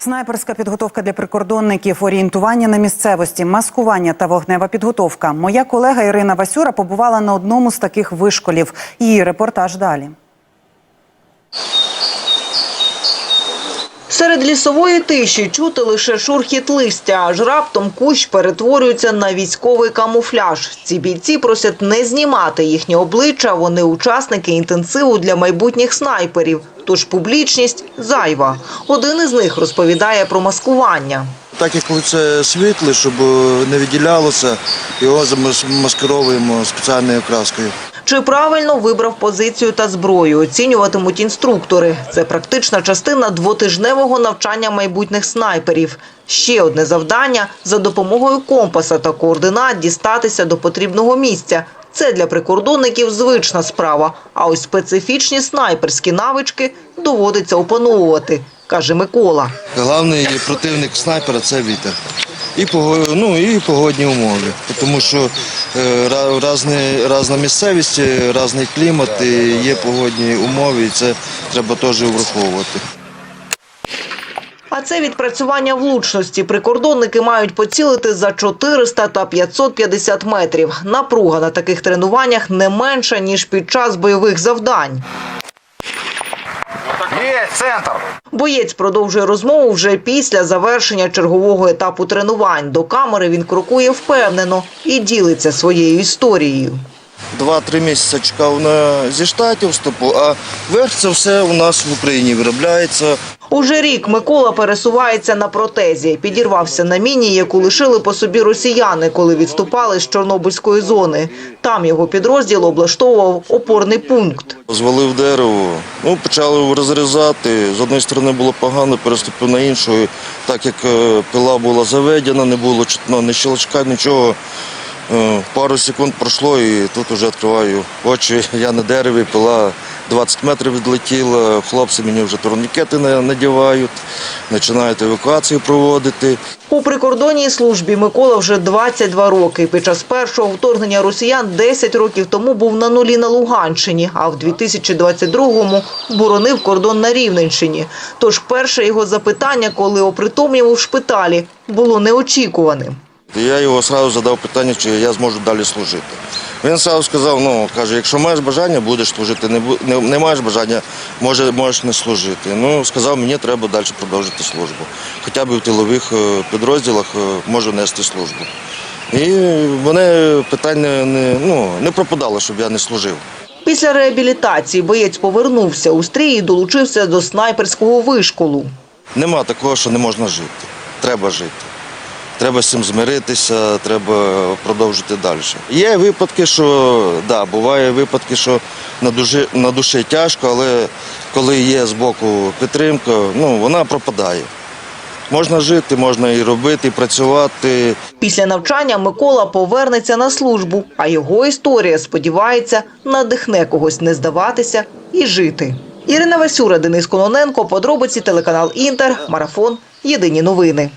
Снайперська підготовка для прикордонників, орієнтування на місцевості, маскування та вогнева підготовка. Моя колега Ірина Васюра побувала на одному з таких вишколів. Її репортаж далі. Серед лісової тиші чути лише шурхіт листя, аж раптом кущ перетворюється на військовий камуфляж. Ці бійці просять не знімати їхні обличчя, вони учасники інтенсиву для майбутніх снайперів. Тож публічність зайва. Один із них розповідає про маскування. Так як це світле, щоб е, не виділялося, його замаскировуємо спеціальною краскою. Чи правильно вибрав позицію та зброю, оцінюватимуть інструктори. Це практична частина двотижневого навчання майбутніх снайперів. Ще одне завдання – за допомогою компаса та координат дістатися до потрібного місця. Це для прикордонників звична справа, а ось специфічні снайперські навички доводиться опановувати, каже Микола. Головний противник снайпера це вітер. І ну, і погодні умови, тому що е, ра- разна місцевість, різний клімат, і є погодні умови, і це треба теж враховувати. А це відпрацювання влучності. Прикордонники мають поцілити за 400 та 550 метрів. Напруга на таких тренуваннях не менша, ніж під час бойових завдань. Є центр. Боєць продовжує розмову вже після завершення чергового етапу тренувань. До камери він крокує впевнено і ділиться своєю історією. Два-три місяці чекав на зі штатів вступу, а верх це все у нас в Україні виробляється. Уже рік Микола пересувається на протезі. Підірвався на міні, яку лишили по собі росіяни, коли відступали з Чорнобильської зони. Там його підрозділ облаштовував опорний пункт. Звалив дерево, ну почали розрізати. З однієї сторони було погано, переступив на іншу. Так як е, пила була заведена, не було чутно ні щелчка, нічого. Е, Пару секунд пройшло і тут вже відкриваю очі. Я на дереві, пила 20 метрів відлетіла. Хлопці мені вже турнікети на- надівають, починають евакуацію проводити. У прикордонній службі Микола вже 22 роки. Під час першого вторгнення росіян 10 років тому був на нулі на Луганщині, а в 2022-му боронив кордон на Рівненщині. Тож перше його запитання, коли опритомнів у шпиталі, було неочікуваним. Я його одразу задав питання, чи я зможу далі служити. Він одразу сказав, ну каже, якщо маєш бажання, будеш служити. Не, не, не маєш бажання, може, можеш не служити. Ну, сказав, мені треба далі продовжити службу. Хоча б в тилових е, підрозділах е, можу нести службу. І мене питання не, ну, не пропадало, щоб я не служив. Після реабілітації боєць повернувся у стрій і долучився до снайперського вишколу. Нема такого, що не можна жити. Треба жити. Треба з цим змиритися, треба продовжити далі. Є випадки, що да, буває випадки, що на душі, на душі тяжко, але коли є з боку підтримка, ну вона пропадає. Можна жити, можна і робити, і працювати. Після навчання Микола повернеться на службу, а його історія, сподівається, надихне когось не здаватися і жити. Ірина Васюра, Денис Кононенко, подробиці телеканал Інтер, Марафон. Єдині новини.